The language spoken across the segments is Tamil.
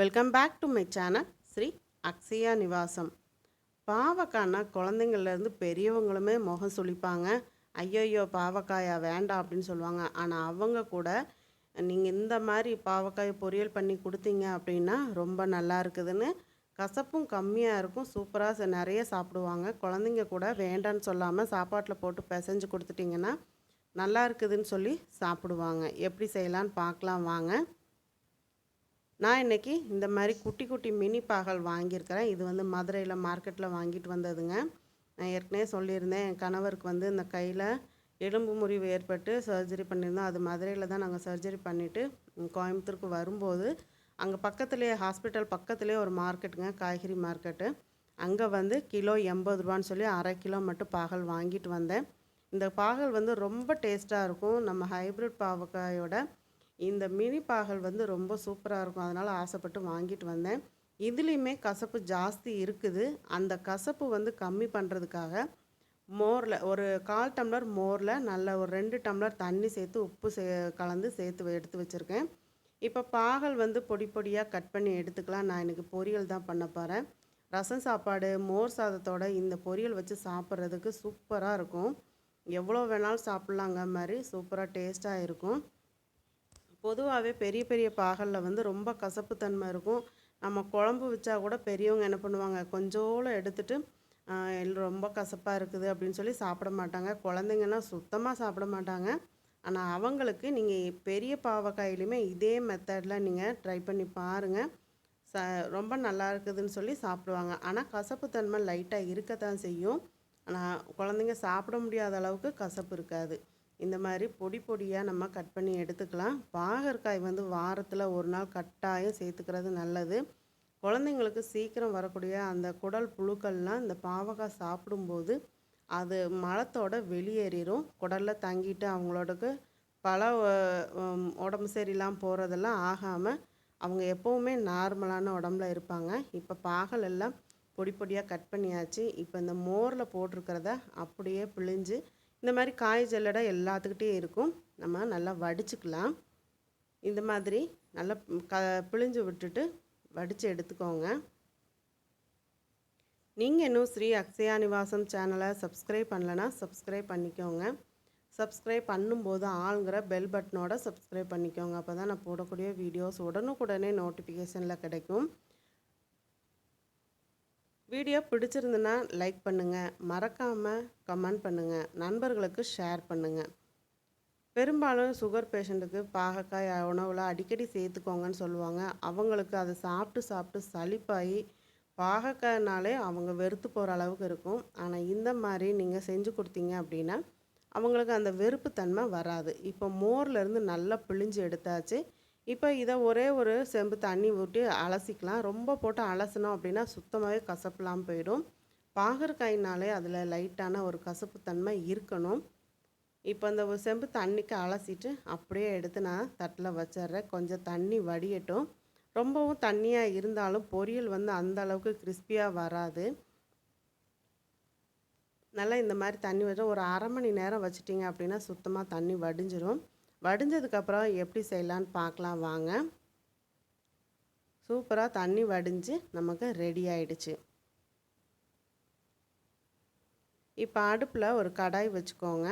Welcome back to my channel Sri Akshaya Nivasam பாவக்காய்னா குழந்தைங்கள்லேருந்து பெரியவங்களுமே முகம் சுளிப்பாங்க. ஐயையோ பாவக்காயா வேண்டாம் அப்படின்னு சொல்லுவாங்க. ஆனால் அவங்க கூட நீங்கள் இந்த மாதிரி பாவக்காய் பொரியல் பண்ணி கொடுத்தீங்க அப்படின்னா ரொம்ப நல்லா இருக்குதுன்னு கசப்பும் கம்மியாக இருக்கும். சூப்பராக நிறைய சாப்பிடுவாங்க. குழந்தைங்க கூட வேண்டான்னு சொல்லாமல் சாப்பாட்டில் போட்டு பிசைஞ்சு கொடுத்துட்டிங்கன்னா நல்லா இருக்குதுன்னு சொல்லி சாப்பிடுவாங்க. எப்படி செய்யலான்னு பார்க்கலாம் வாங்க. நான் இன்றைக்கி இந்த மாதிரி குட்டி குட்டி மினி பாகல் வாங்கியிருக்கிறேன். இது வந்து மதுரையில் மார்க்கெட்டில் வாங்கிட்டு வந்ததுங்க. நான் ஏற்கனவே சொல்லியிருந்தேன் என் கணவருக்கு வந்து இந்த கையில் எலும்பு முறிவு ஏற்பட்டு சர்ஜரி பண்ணியிருந்தோம். அது மதுரையில் தான் நாங்கள் சர்ஜரி பண்ணிவிட்டு கோயம்புத்தூருக்கு வரும்போது அங்கே பக்கத்துலேயே ஹாஸ்பிட்டல் பக்கத்துலேயே ஒரு மார்க்கெட்டுங்க காய்கறி மார்க்கெட்டு. அங்கே வந்து கிலோ எண்பது ரூபான்னு சொல்லி அரை கிலோ மட்டும் பாகல் வாங்கிட்டு வந்தேன். இந்த பாகல் வந்து ரொம்ப டேஸ்ட்டாக இருக்கும். நம்ம ஹைப்ரிட் பாவக்காயோட இந்த மினி பாகல் வந்து ரொம்ப சூப்பராக இருக்கும். அதனால் ஆசைப்பட்டு வாங்கிட்டு வந்தேன். இதுலேயுமே கசப்பு ஜாஸ்தி இருக்குது. அந்த கசப்பு வந்து கம்மி பண்ணுறதுக்காக மோரில் ஒரு கால் டம்ளர் மோரில் நல்ல ஒரு ரெண்டு டம்ளர் தண்ணி சேர்த்து உப்பு சே கலந்து சேர்த்து எடுத்து வச்சுருக்கேன். இப்போ பாகல் வந்து பொடி பொடியாக கட் பண்ணி எடுத்துக்கலாம். நான் எனக்கு பொரியல் தான் பண்ண போகிறேன் ரசம் சாப்பாடு மோர் சாதத்தோட இந்த பொரியல் வச்சு சாப்பிட்றதுக்கு சூப்பராக இருக்கும். எவ்வளோ வேணாலும் சாப்பிட்லாங்க மாதிரி சூப்பராக டேஸ்ட்டாக இருக்கும். பொதுவாகவே பெரிய பெரிய பாகலில் வந்து ரொம்ப கசப்புத்தன்மை இருக்கும். நம்ம குழம்பு வச்சா கூட பெரியவங்க என்ன பண்ணுவாங்க? கொஞ்சோளம் எடுத்துட்டு ஆஹ் ரொம்ப கசப்பாக இருக்குது அப்படின்னு சொல்லி சாப்பிட மாட்டாங்க. குழந்தைங்கன்னா சுத்தமாக சாப்பிட மாட்டாங்க. ஆனால் அவங்களுக்கு நீங்கள் பெரிய பாவக்காயிலையுமே இதே மெத்தடில் நீங்கள் ட்ரை பண்ணி பாருங்கள் ச ரொம்ப நல்லா இருக்குதுன்னு சொல்லி சாப்பிடுவாங்க. ஆனால் கசப்புத்தன்மை லைட்டாக இருக்கத்தான் செய்யும். ஆனால் குழந்தைங்க சாப்பிட முடியாத அளவுக்கு கசப்பு இருக்காது. இந்த மாதிரி பொடி பொடியாக நம்ம கட் பண்ணி எடுத்துக்கலாம். பாகற்காய் வந்து வாரத்தில் ஒரு நாள் கட்டாயம் சேர்த்துக்கிறது நல்லது. குழந்தைங்களுக்கு சீக்கிரம் வரக்கூடிய அந்த குடல் புழுக்கள்லாம் இந்த பாவக்காய் சாப்பிடும்போது அது மலத்தோட வெளியேறிடும் குடலில் தங்கிட்டு அவங்களோடக்கு பல உடம்பு சரியில்லாமல் போகிறதெல்லாம் ஆகாமல் அவங்க எப்போவுமே நார்மலான உடம்புல இருப்பாங்க. இப்போ பாகல் எல்லாம் பொடி பொடியாக கட் பண்ணியாச்சு. இப்போ இந்த மோரில் போட்டிருக்கிறத அப்படியே பிழிஞ்சு இந்த மாதிரி காய் ஜல்லடை எல்லாத்துக்கிட்டே இருக்கும். நம்ம நல்லா வடிச்சுக்கலாம். இந்த மாதிரி நல்லா க பிழிஞ்சு விட்டுட்டு வடித்து எடுத்துக்கோங்க. நீங்கள் இன்னும் ஸ்ரீ அக்ஷயா நிவாசம் சேனலை சப்ஸ்கிரைப் பண்ணலைன்னா சப்ஸ்கிரைப் பண்ணிக்கோங்க. சப்ஸ்கிரைப் பண்ணும்போது ஆளுங்கிற பெல் பட்டனோட சப்ஸ்கிரைப் பண்ணிக்கோங்க. அப்போ தான் நான் போடக்கூடிய வீடியோஸ் உடனுக்குடனே நோட்டிஃபிகேஷனில் கிடைக்கும். வீடியோ பிடிச்சிருந்துன்னா லைக் பண்ணுங்கள் மறக்காமல் கமெண்ட் பண்ணுங்கள் நண்பர்களுக்கு ஷேர் பண்ணுங்கள் பெரும்பாலும் சுகர் பேஷண்ட்டுக்கு பாகக்காய் உணவில் அடிக்கடி சேர்த்துக்கோங்கன்னு சொல்லுவாங்க. அவங்களுக்கு அதை சாப்பிட்டு சாப்பிட்டு சலிப்பாகி பாகக்காய்னாலே அவங்க வெறுத்து போகிற அளவுக்கு இருக்கும். ஆனால் இந்த மாதிரி நீங்கள் செஞ்சு கொடுத்தீங்க அப்படின்னா அவங்களுக்கு அந்த வெறுப்புத்தன்மை வராது. இப்போ மோர்லேருந்து நல்லா பிழிஞ்சு எடுத்தாச்சு. இப்போ இதை ஒரே ஒரு செம்பு தண்ணி ஊட்டி அலசிக்கலாம். ரொம்ப போட்டு அலசினோம் அப்படின்னா சுத்தமாகவே கசப்புலாம் போயிடும். பாகற்காயினாலே அதில் லைட்டான ஒரு கசப்பு தன்மை இருக்கணும். இப்போ இந்த ஒரு செம்பு தண்ணிக்கு அலசிட்டு அப்படியே எடுத்து நான் தட்டில் வச்சிடுறேன். கொஞ்சம் தண்ணி வடியட்டும். ரொம்பவும் தண்ணியாக இருந்தாலும் பொரியல் வந்து அந்த அளவுக்கு கிறிஸ்பியாக வராது. நல்லா இந்த மாதிரி தண்ணி வச்சு ஒரு அரை மணி நேரம் வச்சிட்டிங்க அப்படின்னா சுத்தமாக தண்ணி வடிஞ்சிடும் வடிஞ்சதுக்கப்புறம் எப்படி செய்யலான்னு பார்க்கலாம் வாங்க. சூப்பராக தண்ணி வடிஞ்சு நமக்கு ரெடி ஆயிடுச்சு. இப்போ அடுப்பில் ஒரு கடாய் வச்சுக்கோங்க.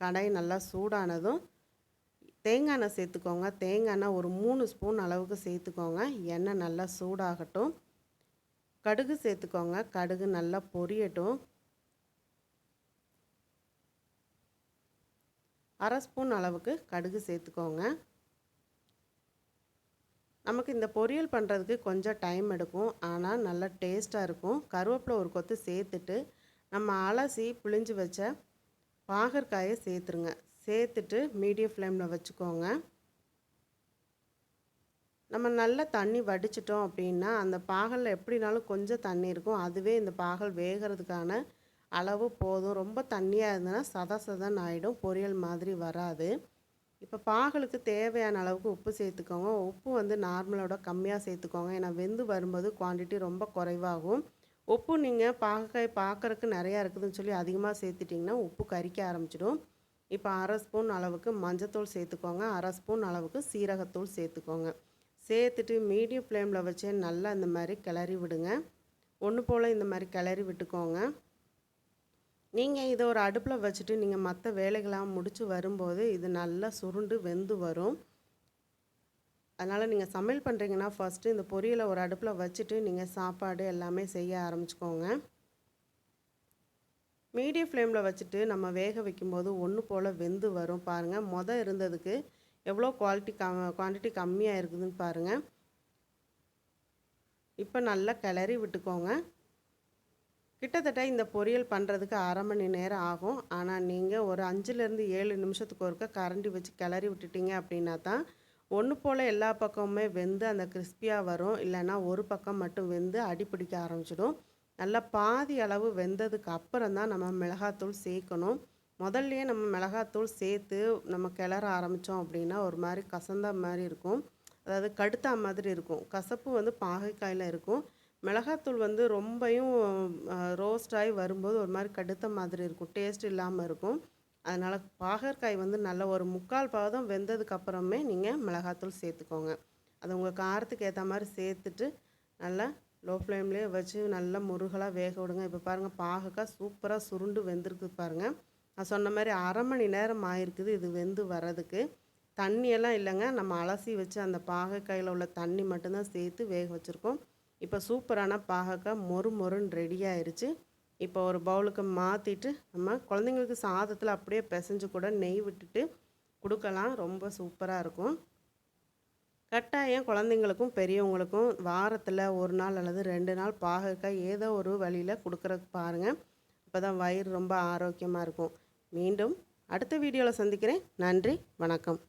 கடாய் நல்லா சூடானதும் தேங்காய் எண்ணெய் சேர்த்துக்கோங்க. தேங்காய் எண்ணெய் ஒரு மூணு ஸ்பூன் அளவுக்கு சேர்த்துக்கோங்க. எண்ணெய் நல்லா சூடாகட்டும். கடுகு சேர்த்துக்கோங்க. கடுகு நல்லா பொரியட்டும். அரை ஸ்பூன் அளவுக்கு கடுகு சேர்த்துக்கோங்க. நமக்கு இந்த பொரியல் பண்ணுறதுக்கு கொஞ்சம் டைம் எடுக்கும். ஆனால் நல்லா டேஸ்ட்டாக இருக்கும். கருவேப்பிலை ஒரு கொத்து சேர்த்துட்டு நம்ம அலசி பிழிஞ்சு வச்ச பாகற்காயை சேர்த்துருங்க. சேர்த்துட்டு மீடியம் ஃப்ளேமில் வச்சுக்கோங்க. நம்ம நல்லா தண்ணி வடிச்சிட்டோம் அப்படின்னா அந்த பாகலில் எப்படினாலும் கொஞ்சம் தண்ணி இருக்கும். அதுவே இந்த பாகல் வேகிறதுக்கான அளவு போதும். ரொம்ப தண்ணியாக இருந்ததுன்னா சத சதன்னு ஆகிடும் பொரியல் மாதிரி வராது. இப்போ பாகலுக்கு தேவையான அளவுக்கு உப்பு சேர்த்துக்கோங்க. உப்பு வந்து நார்மலோட கம்மியாக சேர்த்துக்கோங்க. ஏன்னா வெந்து வரும்போது குவான்டிட்டி ரொம்ப குறைவாகும். உப்பு நீங்கள் பாகக்காய் பார்க்குறக்கு நிறையா இருக்குதுன்னு சொல்லி அதிகமாக சேர்த்துட்டிங்கன்னா உப்பு கரிக்க ஆரம்பிச்சிடும். இப்போ அரை ஸ்பூன் அளவுக்கு மஞ்சத்தூள் சேர்த்துக்கோங்க. அரை ஸ்பூன் அளவுக்கு சீரகத்தூள் சேர்த்துக்கோங்க. சேர்த்துட்டு மீடியம் ஃப்ளேமில் வச்சே நல்லா இந்த மாதிரி கிளறி விடுங்க. ஒன்று போல் இந்த மாதிரி கிளறி விட்டுக்கோங்க. நீங்கள் இதை ஒரு அடுப்பில் வச்சுட்டு நீங்கள் மற்ற வேலைகளாக முடித்து வரும்போது இது நல்லா சுருண்டு வெந்து வரும். அதனால் நீங்கள் சமையல் பண்ணுறீங்கன்னா ஃபஸ்ட்டு இந்த பொரியலை ஒரு அடுப்பில் வச்சுட்டு நீங்கள் சாப்பாடு எல்லாமே செய்ய ஆரம்பிச்சுக்கோங்க. மீடியம் ஃப்ளேமில் வச்சுட்டு நம்ம வேக வைக்கும்போது ஒன்று போல் வெந்து வரும் பாருங்கள் மொதல் இருந்ததுக்கு எவ்வளோ குவாலிட்டி கம் குவான்டிட்டி கம்மியாக இருக்குதுன்னு பாருங்கள் இப்போ நல்லா கிளறி விட்டுக்கோங்க. கிட்டத்தட்ட இந்த பொரியல் பண்ணுறதுக்கு அரை மணி நேரம் ஆகும். ஆனால் நீங்கள் ஒரு அஞ்சுலேருந்து ஏழு நிமிஷத்துக்கு ஒருக்க கரண்டி வச்சு கிளறி விட்டுட்டீங்க அப்படின்னா தான் ஒன்று போல் எல்லா பக்கமுமே வெந்து அந்த கிறிஸ்பியாக வரும். இல்லைன்னா ஒரு பக்கம் மட்டும் வெந்து அடிப்பிடிக்க ஆரம்பிச்சிடும். நல்லா பாதி அளவு வெந்ததுக்கு அப்புறம் தான் நம்ம மிளகாத்தூள் சேர்க்கணும். முதல்லையே நம்ம மிளகாத்தூள் சேர்த்து நம்ம கிளற ஆரம்பித்தோம் அப்படின்னா ஒரு மாதிரி கசந்த மாதிரி இருக்கும். அதாவது கடுத்தா மாதிரி இருக்கும். கசப்பு வந்து பாகைக்காயில் இருக்கும். மிளகாத்தூள் வந்து ரொம்பையும் ரோஸ்டாகி வரும்போது ஒரு மாதிரி கடுத்த மாதிரி இருக்கும். டேஸ்ட் இல்லாமல் இருக்கும். அதனால் பாகற்காய் வந்து நல்ல ஒரு முக்கால் பாதம் வெந்ததுக்கப்புறமே நீங்கள் மிளகாத்தூள் சேர்த்துக்கோங்க. அது உங்கள் காரத்துக்கு ஏற்ற மாதிரி சேர்த்துட்டு நல்லா லோ ஃப்ளேம்லேயே வச்சு நல்லா முருகலாக வேக விடுங்க. இப்போ பாருங்கள் பாகக்காய் சூப்பராக சுருண்டு வெந்திருக்கு பாருங்கள் நான் சொன்ன மாதிரி அரை மணி நேரம் ஆயிருக்குது இது வெந்து வர்றதுக்கு. தண்ணியெல்லாம் இல்லைங்க. நம்ம அலசி வச்சு அந்த பாகக்காயில் உள்ள தண்ணி மட்டும்தான் சேர்த்து வேக வச்சுருக்கோம். இப்போ சூப்பரான பாகக்காய் மொறு மொறுன்னு ரெடி ஆயிடுச்சு இப்போ ஒரு பவுலுக்கு மாற்றிட்டு நம்ம குழந்தைங்களுக்கு சாதத்தில் அப்படியே பிசைஞ்சு கூட நெய் விட்டுட்டு கொடுக்கலாம். ரொம்ப சூப்பராக இருக்கும். கட்டாயம் குழந்தைங்களுக்கும் பெரியவங்களுக்கும் வாரத்தில் ஒரு நாள் அல்லது ரெண்டு நாள் பாகக்காய் ஏதோ ஒரு வழியில் கொடுக்குறதுக்கு பாருங்கள் அப்போ தான் வயிறு ரொம்ப ஆரோக்கியமாக இருக்கும். மீண்டும் அடுத்த வீடியோவில் சந்திக்கிறேன். நன்றி வணக்கம்.